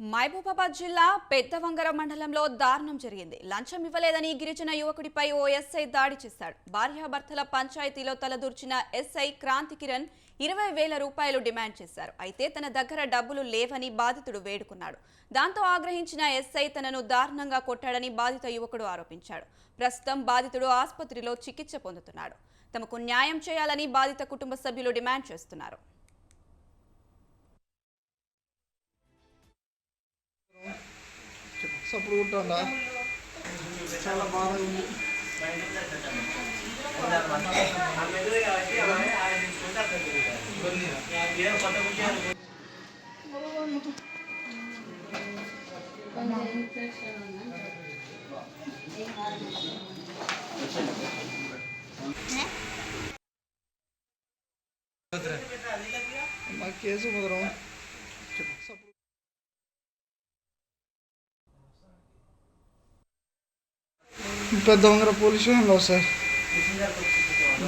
మహబూబాబాద్ జిల్లా పెద్దవంగర మండలంలో దారుణం జరిగింది. లంచం ఇవ్వలేదని గిరిజన యువకుడిపై ఓ ఎస్ఐ దాడి చేశాడు. భార్యాభర్తల పంచాయతీలో తలదూర్చిన ఎస్ఐ క్రాంతి కిరణ్ ఇరవై వేల రూపాయలు డిమాండ్ చేశారు. అయితే తన దగ్గర డబ్బులు లేవని బాధితుడు వేడుకున్నాడు. దాంతో ఆగ్రహించిన ఎస్ఐ తనను దారుణంగా కొట్టాడని బాధిత యువకుడు ఆరోపించాడు. ప్రస్తుతం బాధితుడు ఆసుపత్రిలో చికిత్స పొందుతున్నాడు. తమకు న్యాయం చేయాలని బాధిత కుటుంబ సభ్యులు డిమాండ్ చేస్తున్నారు. సప్పుడు ఉంటుందా చాలా బాగా ఉంది మా కేసు ముదరం పెద్ద వంగర పోలీస్ స్టేషన్లో సార్.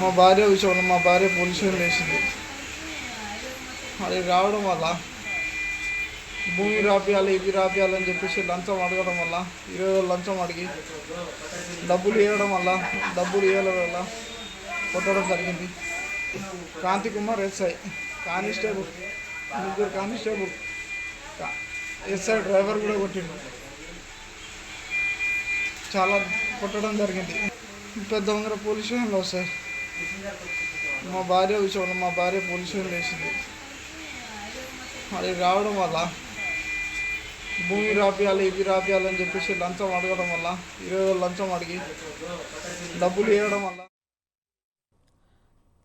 మా భార్య విషయంలో మా భార్య పోలీస్ స్టేషన్ వేసింది అది రావడం వల్ల భూమి రాపియాలి ఇవి రాపియాలి అని చెప్పేసి లంచం అడగడం వల్ల ఇరవై వేలు లంచం అడిగి డబ్బులు ఇవ్వడం వల్ల డబ్బులు ఇవ్వడం వల్ల కొట్టడం జరిగింది. కాంతి కుమార్ ఎస్ఐ కానిస్టేబుల్ ముగ్గురు కానిస్టేబుల్ ఎస్ఐ డ్రైవర్ కూడా కొట్టిండు. చాలా కొట్టడం జరిగింది. పెద్ద వంగర పోలీస్ స్టేషన్లో సార్. మా భార్య విషయంలో మా భార్య పోలీస్ స్టేషన్ వేసింది. అది రావడం వల్ల భూమి రాపియాలి ఇవి రాపియాలి అని చెప్పేసి లంచం అడగడం వల్ల ఇరవై లంచం అడిగి డబ్బులు ఇవ్వడం వల్ల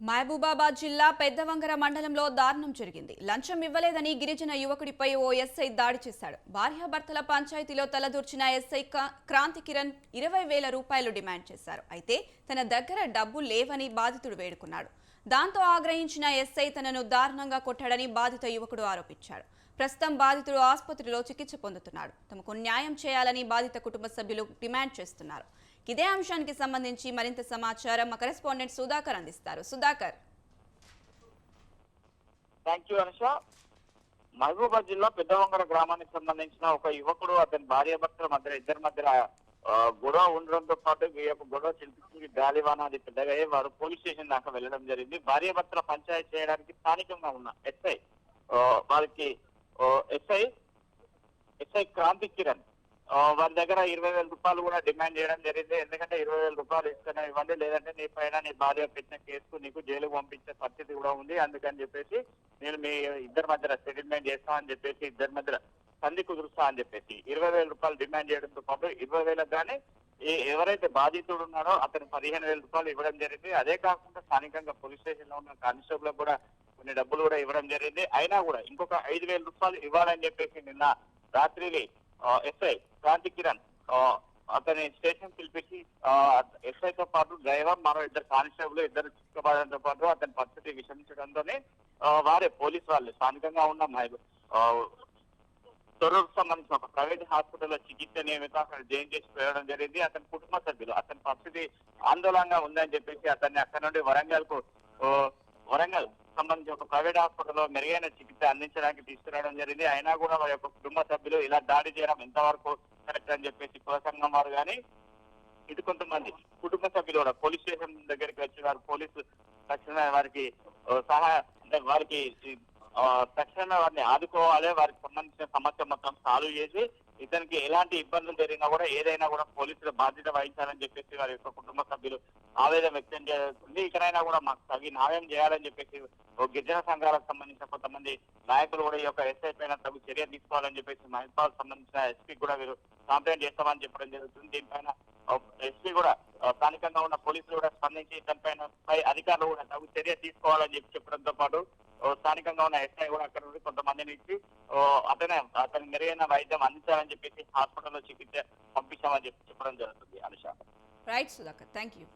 మహబూబాబాద్ జిల్లా పెద్దవంగర మండలంలో దారుణం జరిగింది. లంచం ఇవ్వలేదని గిరిజన యువకుడిపై ఓ ఎస్ఐ దాడి చేశాడు. భార్యాభర్తల పంచాయతీలో తలదూర్చిన ఎస్ఐ క్రాంతి కిరణ్ ఇరవై వేల రూపాయలు డిమాండ్ చేశారు. అయితే తన దగ్గర డబ్బు లేవని బాధితుడు వేడుకున్నాడు. దాంతో ఆగ్రహించిన ఎస్ఐ తనను దారుణంగా కొట్టాడని బాధిత యువకుడు ఆరోపించాడు. ప్రస్తుతం బాధితుడు ఆసుపత్రిలో చికిత్స పొందుతున్నాడు. తమకు న్యాయం చేయాలని బాధిత కుటుంబ సభ్యులు డిమాండ్ చేస్తున్నారు. ఇదే అంశానికి సంబంధించి మరింత సమాచారం మా కరెస్పాండెంట్ సుధాకర్ అందిస్తారు. సుధాకర్. థ్యాంక్ యూ అనుష మహబూబాద్ జిల్లా పెద్దవంగర గ్రామానికి సంబంధించిన ఒక యువకుడు అతని భార్యభర్త మధ్య ఇద్దరి మధ్య గొడవ ఉండడంతో పాటు ఈ యొక్క గొడవ చిలిపి గాలివాన అది పెద్దగా వారు పోలీస్ స్టేషన్ దాకా వెళ్ళడం జరిగింది. భార్య భర్తల పంచాయతీ చేయడానికి స్థానికంగా ఉన్న ఎస్ఐ వారికి ఎస్ఐ ఎస్ఐ క్రాంతి కిరణ్. వారి దగ్గర ఇరవై వేల రూపాయలు కూడా డిమాండ్ చేయడం జరిగింది. ఎందుకంటే ఇరవై వేల రూపాయలు ఇస్తేనే ఇవ్వండి లేదంటే నీ పైన నీ భార్య పెట్టిన కేసుకు నీకు జైలుకు పంపించే పరిస్థితి కూడా ఉంది. అందుకని చెప్పేసి నేను మీ ఇద్దరి మధ్య సెటిల్మెంట్ చేస్తామని చెప్పేసి ఇద్దరి మధ్య సంధి కుదురుస్తా అని చెప్పేసి ఇరవై వేల రూపాయలు డిమాండ్ చేయడంతో పాటు ఇరవై వేలకు కానీ ఎవరైతే బాధితుడు ఉన్నారో అతను పదిహేను వేల రూపాయలు ఇవ్వడం జరిగింది. అదే కాకుండా స్థానికంగా పోలీస్ స్టేషన్లో ఉన్న కానిస్టేబుల్ కూడా కొన్ని డబ్బులు కూడా ఇవ్వడం జరిగింది. అయినా కూడా ఇంకొక ఐదు వేల రూపాయలు ఇవ్వాలని చెప్పేసి నిన్న రాత్రి ఎస్ఐ క్రాంతి కిరణ్. అతని స్టేషన్ పిలిపించి ఎస్ఐ తో పాటు డ్రైవర్ మరో ఇద్దరు కానిస్టేబుల్ ఇద్దరు చిక్కబడడంతో పాటు అతని పరిస్థితి విషమించడంతోనే వారే పోలీస్ వాళ్ళు స్థానికంగా ఉన్న మహిళ తొర్రూరుకు సంబంధించిన ఒక ప్రైవేట్ హాస్పిటల్లో చికిత్స నియమిత అక్కడ జైన్ చేసి పోయడం జరిగింది. అతని కుటుంబ సభ్యులు అతని పరిస్థితి ఆందోళనగా ఉందని చెప్పేసి అతన్ని అక్కడ నుండి వరంగల్కు వరంగల్ సంబంధించి ఒక ప్రైవేట్ హాస్పిటల్లో మెరుగైన చికిత్స అందించడానికి తీసుకురావడం జరిగింది. అయినా కూడా వారి యొక్క కుటుంబ సభ్యులు ఇలా దాడి చేయడం ఎంతవరకు కరెక్ట్ అని చెప్పేసి కుల సంఘం వారు కానీ ఇటు కొంతమంది కుటుంబ సభ్యులు కూడా పోలీస్ స్టేషన్ దగ్గరికి వచ్చి వారు పోలీసు తక్షణమే వారికి సహాయ అంటే వారికి తక్షణమే వారిని ఆదుకోవాలి. వారికి సంబంధించిన సమస్య మొత్తం సాల్వ్ చేసి ఇతనికి ఎలాంటి ఇబ్బందులు జరిగినా కూడా ఏదైనా కూడా పోలీసులు బాధ్యత వహించాలని చెప్పేసి వారి యొక్క కుటుంబ సభ్యులు ఆవేదన వ్యక్తం చేస్తుంది. ఇక్కడైనా కూడా మాకు తగి న్యాయం చేయాలని చెప్పేసి ఓ గిరిజన సంఘాలకు సంబంధించిన కొంతమంది నాయకులు కూడా ఈ యొక్క ఎస్ఐ పైన తగు చర్య తీసుకోవాలని చెప్పేసి మహిళలకు సంబంధించిన ఎస్పీ కూడా వీరు కంప్లైంట్ చేస్తామని చెప్పడం జరుగుతుంది. దీనిపైన ఎస్పీ కూడా స్థానికంగా ఉన్న పోలీసులు కూడా స్పందించి దానిపైన పై అధికారులు కూడా తగు చర్య తీసుకోవాలని చెప్పి చెప్పడంతో పాటు స్థానికంగా ఉన్న ఎస్ఐ కూడా అక్కడ నుండి కొంతమందిని ఇచ్చి అతనే అతని మెరుగైన వైద్యం అందించాలని చెప్పేసి హాస్పిటల్లో చికిత్స పంపించామని చెప్పి చెప్పడం జరుగుతుంది Anusha. Right Sudhakar thank you